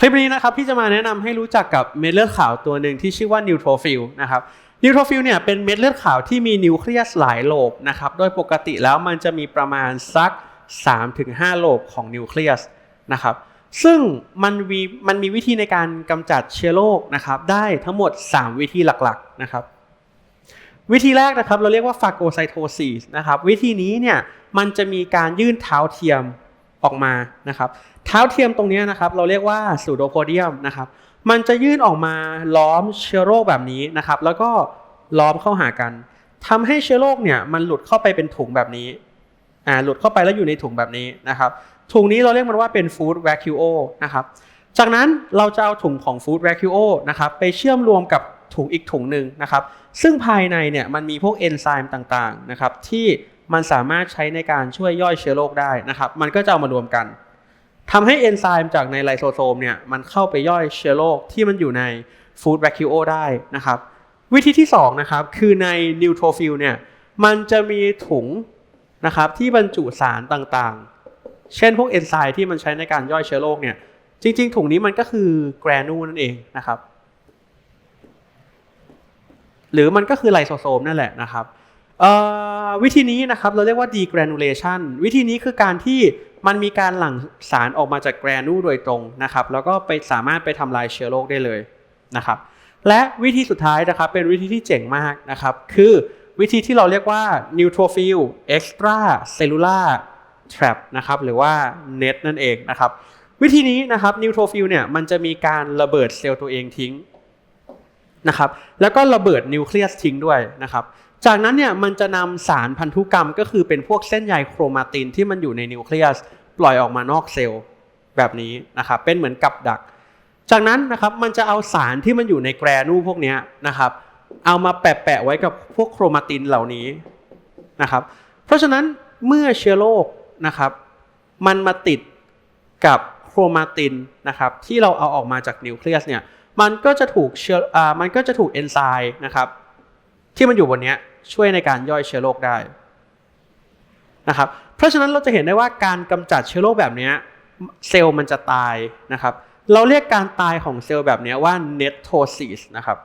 คลิปนี้นะครับพี่จะมาแนะนำให้รู้จักกับเม็ดเลือดขาวตัวหนึ่งที่ชื่อว่านิวโทรฟิลนะครับนิวโทรฟิลเนี่ยเป็นเม็ดเลือดขาวที่มีนิวเคลียสหลายโลบนะครับโดยปกติแล้วมันจะมีประมาณสัก 3-5 โลบของนิวเคลียสนะครับซึ่งมันมีมันมีวิธีในการกำจัดเชื้อโรคนะครับได้ทั้งหมด 3 วิธีหลักๆนะครับวิธีแรกนะครับเราเรียกว่าฟาโกไซโทซิสนะครับวิธีนี้เนี่ยมันจะมีการยื่นเท้าเทียม ออกมานะครับ เท้าเทียมตรงนี้นะครับ เราเรียกว่าสูโดโพเดียมนะครับ มันจะยื่นออกมาล้อมเชื้อโรคแบบนี้นะครับ แล้วก็ล้อมเข้าหากันทำให้เชื้อโรคเนี่ยมันหลุดเข้าไปเป็นถุงแบบนี้อ่าหลุดเข้าไปแล้วอยู่ในถุงแบบนี้นะครับ ถุงนี้เราเรียกมันว่าเป็นฟู้ดแวคิโอนะครับ จากนั้นเราจะเอาถุงของฟู้ดแวคิโอนะครับไปเชื่อมรวมกับถุงอีกถุงหนึ่งนะครับ ซึ่งภายในเนี่ยมันมีพวกเอนไซม์ต่างๆนะครับที่ มันสามารถใช้ในการช่วยย่อยเชื้อโรคได้นะครับ มันก็จะเอามารวมกันทำให้เอนไซม์จากในไลโซโซมเนี่ยมันเข้าไปย่อยเชื้อโรคที่มันอยู่ในฟู้ดแวคิโอได้นะครับ วิธีที่2นะครับคือในนิวโทรฟิลเนี่ยมันจะมีถุงนะครับที่บรรจุสารต่างๆ เช่นพวกเอนไซม์ที่มันใช้ในการย่อยเชื้อโรคเนี่ยจริง ๆ ถุงนี้มันก็คือแกรนูนั่นเองนะครับ หรือมันก็คือไลโซโซมนั่นแหละนะครับ วิธีนี้นะครับเราเรียกว่า degranulation วิธีนี้คือการที่มันมีการหลั่งสารออกมาจากแกรนูโดยตรงนะครับ แล้วก็ไปสามารถไปทำลายเชื้อโรคได้เลยนะครับ และวิธีสุดท้ายนะครับเป็นวิธีที่เจ๋งมากนะครับ คือวิธีที่เราเรียกว่า neutrophil extra cellular trap นะครับหรือว่า net นั่นเองนะครับ วิธีนี้นะครับ neutrophil เนี่ยมันจะมีการระเบิดเซลล์ตัวเองทิ้งนะครับแล้วก็ระเบิดนิวเคลียสทิ้งด้วยนะครับ จากนั้นเนี่ยมันจะนำสารพันธุกรรมก็คือเป็นพวกเส้นใยโครมาตินที่มันอยู่ในนิวเคลียสปล่อยออกมานอกเซลล์แบบนี้นะครับเป็นเหมือนกับดัก จากนั้นนะครับมันจะเอาสารที่มันอยู่ในแกรนูพวกนี้นะครับ เอามาแปะๆไว้กับพวกโครมาตินเหล่านี้นะครับ เพราะฉะนั้นเมื่อเชื้อโรคนะครับ มันมาติดกับโครมาตินนะครับ ที่เราเอาออกมาจากนิวเคลียสเนี่ยมันก็จะถูกเชื้ออ่ามันก็จะถูกเอนไซม์นะครับที่มันอยู่บนนี้ ช่วยในการย่อยเชื้อโรคได้นะครับเพราะฉะนั้นเราจะเห็นได้ว่าการกำจัดเชื้อโรคแบบนี้เซลล์มันจะตายนะครับ เราเรียกการตายของเซลล์แบบนี้ว่าเนตโทซิสนะครับ